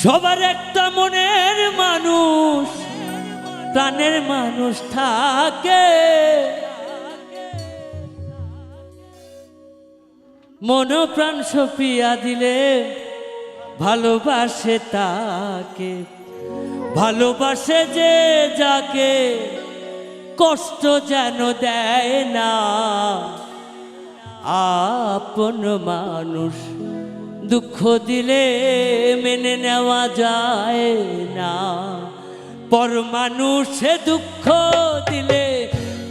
সবার একটা মনের মানুষ, প্রাণের মানুষ থাকে। মন প্রাণ সপিয়া দিলে ভালোবাসে তাকে, ভালোবাসে যে যাকে। কষ্ট যেন দেয় না। আপন মানুষ দুঃখ দিলে মেনে নেওয়া যায় না। পর মানুষে দুঃখ দিলে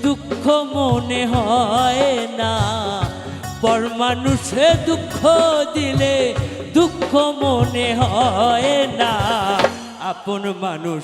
দুঃখ মনে হয় না। পর মানুষে দুঃখ দিলে দুঃখ মনে হয় না। আপন মানুষ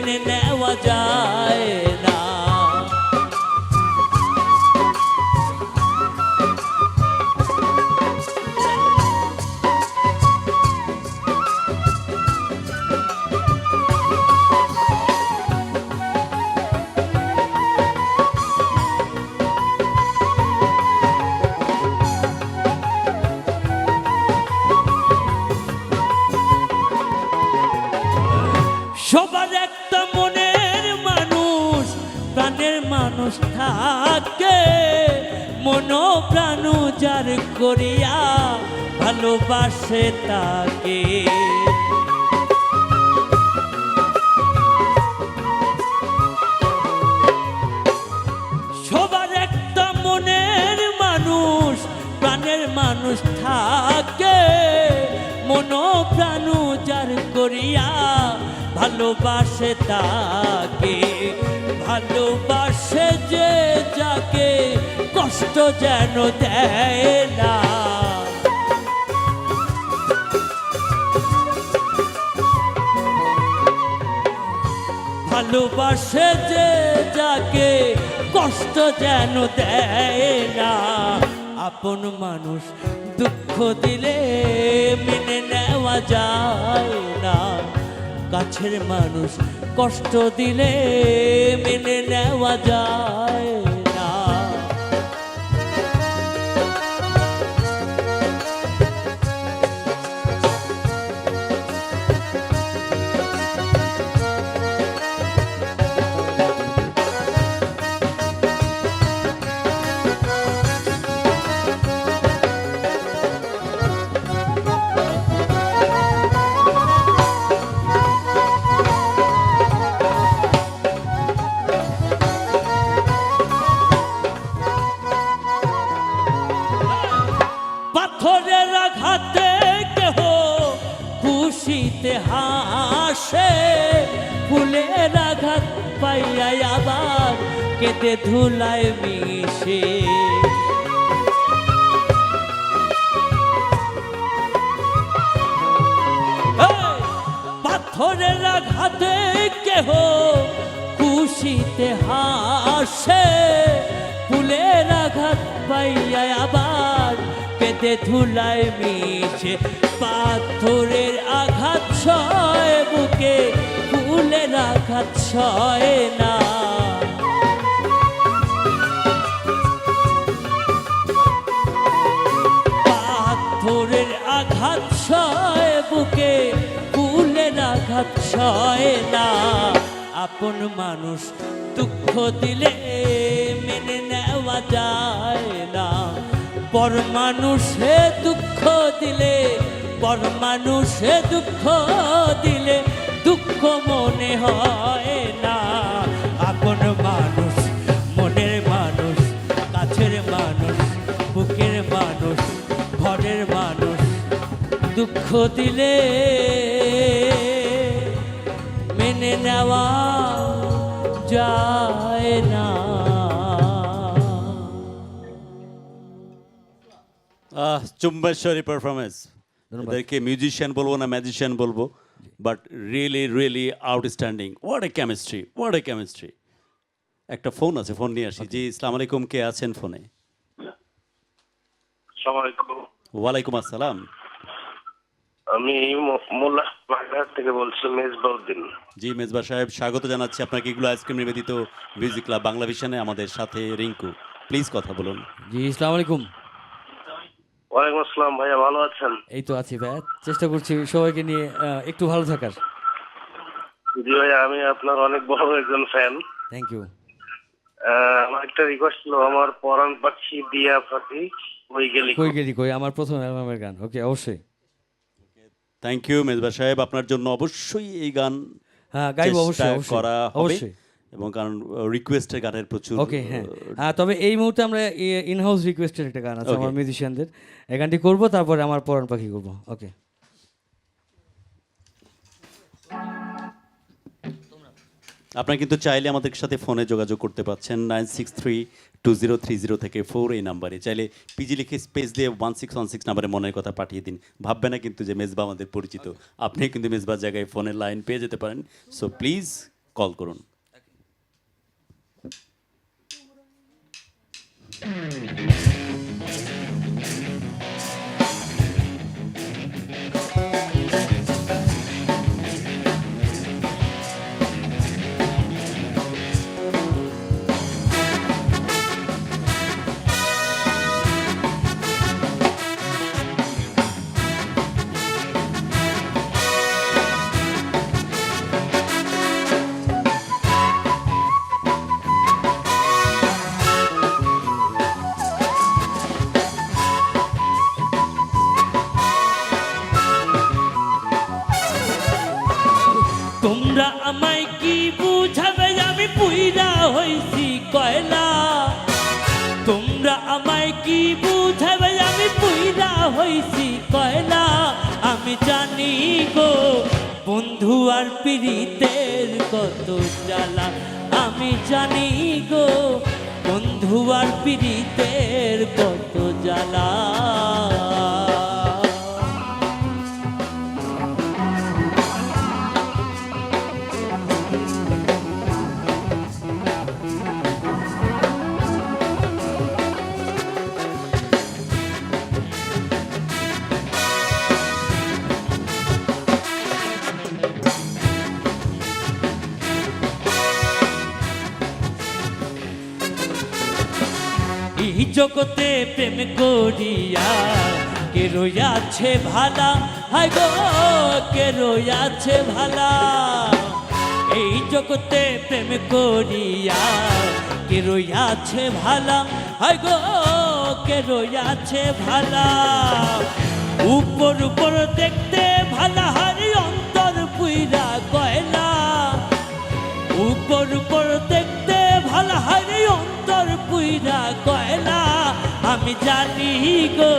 মানুষ থাকে মন প্রাণ যার করিয়া ভালোবাসে তাকে। সবার একটা মনের মানুষ, প্রাণের মানুষ থাকে। মন প্রাণ যার করিয়া ভালোবাসে তাকে। ভালোবাসে যে যাকে কষ্ট যেন দেয় না। ভালোবাসে যে যাকে কষ্ট যেন দেয় না। আপন মানুষ দুঃখ দিলে মেনে নেওয়া যায়। কাছের মানুষ কষ্ট দিলে মেনে নেওয়া যায়। খুশিতে হাসে, ফুলের আঘাত পাইয়া আবার কেটে ধুলায় মিশে। পাথরের আঘাতে কেহ খুশিতে হাসে, ফুলের আঘাত পাইয়া আবার কেঁদে ধুলায় মিশে, পাথরের আঘাত ছয়, বুকে ফুলের আঘাত ছয় না। পাথরের আঘাত সয় বুকে ফুলের আঘাত সয় না। আপন মানুষ দুঃখ দিলে মেনে নেওয়া যায় না। পর মানুষে দুঃখ দিলে পর মানুষে দুঃখ দিলে দুঃখ মনে হয় না। আপন মানুষ, মনের মানুষ, কাছের মানুষ, বুকের মানুষ, ঘরের মানুষ দুঃখ দিলে মেনে নেওয়া চুম্বেশ্বরী পারফরমেন্স এদেরকে মিউজিশিয়ান বলব না ম্যাজিশিয়ান বলব but really really outstanding what a chemistry what a chemistry একটা ফোন আছে ফোন নিয়ে আসি। জি ইসলাম আলাইকুম কে আছেন ফোনে ওয়ালাইকুম আসসালাম। আমি মোল্লা বাগেরহাট থেকে বলছি মেজবাউদ্দিন জি মেজবা সাহেব স্বাগত জানাচ্ছি আপনাকে। এগুলো আইসক্রিম নিবেদিত মিউজিক ক্লাব বাংলা ভিশনে আমাদের সাথে রিঙ্কু। প্লিজ কথা বলুন। জি ইসলাম আলাইকুম। ওয়ালাইকুম আসসালাম ভাইয়া ভালো আছেন? এই তো আছি ভাইয়া। চেষ্টা করছি সবাইকে নিয়ে একটু ভালো থাকার। জি ভাইয়া আমি আপনার অনেক বড় একজন ফ্যান থ্যাংক ইউ আমার একটা রিকোয়েস্ট ছিল আমার পরাণ পাখি দিয়া পাখি ওই গেলি কই গেলি কই? আমার প্রথম অ্যালবামের গান। ওকে অবশ্যই। থ্যাংক ইউ মেজবা সাহেব। আপনার জন্য অবশ্যই এই গান হ্যাঁ গাইব অবশ্যই অবশ্যই। করা হবে। অবশ্যই। এবং কারণ রিকোয়েস্টের গানের প্রচুর ওকে হ্যাঁ। তবে এই মুহূর্তে আমরা ইনহাউস রিকোয়েস্টের একটা গান আছে আমার মিউজিশিয়ানদের এই গানটি করব তারপরে আমার পরাণ পাখি করব। ওকে আপনারা কিন্তু চাইলে আমাদের সাথে ফোনে যোগাযোগ করতে পারছেন nine six three two zero three zero থেকে ফোর এই নাম্বারে। চাইলে পিজি লিখে স্পেস দিয়ে ওয়ান সিক্স ওয়ান সিক্স নাম্বারে মনের কথা পাঠিয়ে দিন। ভাববে না কিন্তু যে মেজবা আমাদের পরিচিত। আপনি কিন্তু মেজবার জায়গায় ফোনের লাইন পেয়ে যেতে পারেন। সো প্লিজ কল করুন। Mm-hmm. কি বুঝাবে আমি পুইরা হইছি কয়লা? আমি জানি গো, বন্ধু আর পীড়িতের কত জ্বালা। আমি জানি গো, বন্ধু আর পীড়িতের কত জ্বালা। এই জগতে প্রেম করিয়া, কে রইয়াছে ভালা? হায় গো, কে রইয়াছে ভালা? এই জগতে প্রেম করিয়া, কে রইয়াছে ভালা? হায় গো, কে রইয়াছে ভালা? উপর উপর দেখতে জানি গো,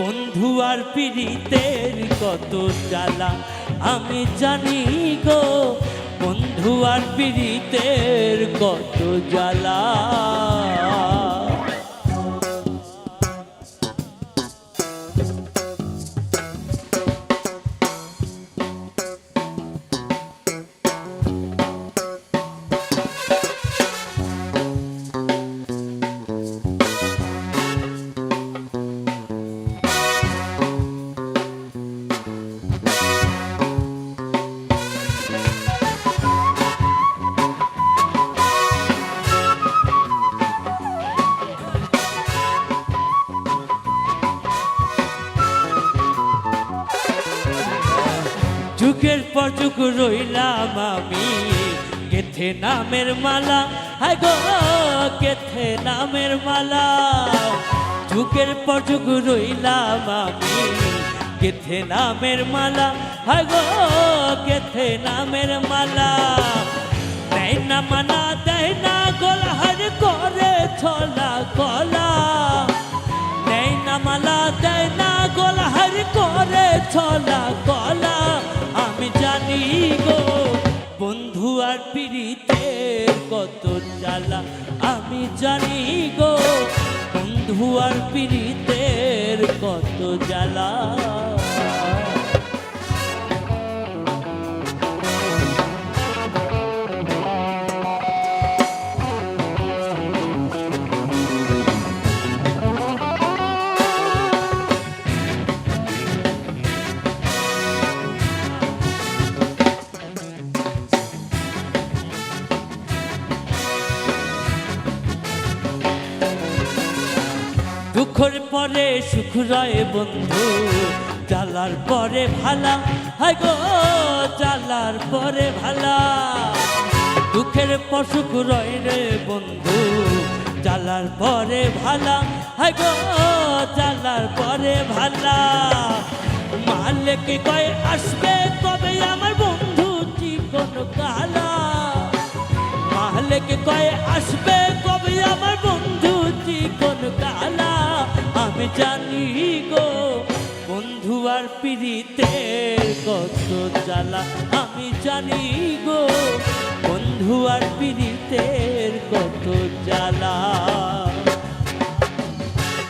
বন্ধু আর পীড়িতের কত জ্বালা। আমি জানি গো, বন্ধু আর পীড়িতের কত জ্বালা। রইলাম আমি। কেথে নামের মালা? হায় গো, কেথে নামের মালা? যুগের পর যুগ রইলাম আমি। কেথে নামের মালা? হায় গো, কেথে নামের মালা? দেয় না মানা, দেয় না গলা হার করে ছলা গলা নেই না মালা, দেয় না গলা হার করে ছলা বন্ধু পিড়িতের কত জ্বালা। মনে সুখ রয়ে বন্ধু, জ্বালার পরে ভালা। হায় গো, জ্বালার পরে ভালা। দুঃখের পশুক রয় রে বন্ধু, জ্বালার পরে ভালা। হায় গো, জ্বালার পরে ভালা। মালিক কয় আসবে কবে আমার বন্ধু চিকন কালা। মালিক কয় আসবে কবে আমার বন্ধু চিকন কালা। আমি জানি গো, বন্ধু আর পিড়িতের কত জ্বালা। আমি জানি গো, বন্ধু আর পিড়িতের কত জ্বালা।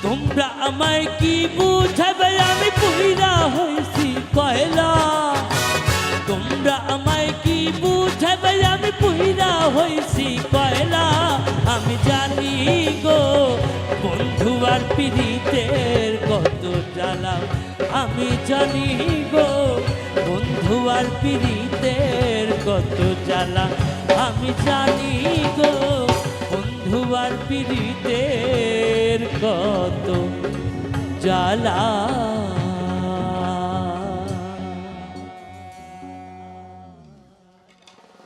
তোমরা আমায় কি বুঝাবে? আমি পুইরা হয়েছি কয়লা। তোমরা আমায় কি বুঝাবে? আমি পুইরা হয়েছি কয়লা। আমি জানি গো বন্ধু আর পিড়িতের কত জ্বালা। আমি জানি গো বন্ধু আর পিড়িতের কত জ্বালা। আমি জানি গো বন্ধু আর পিড়িতের কত জ্বালা।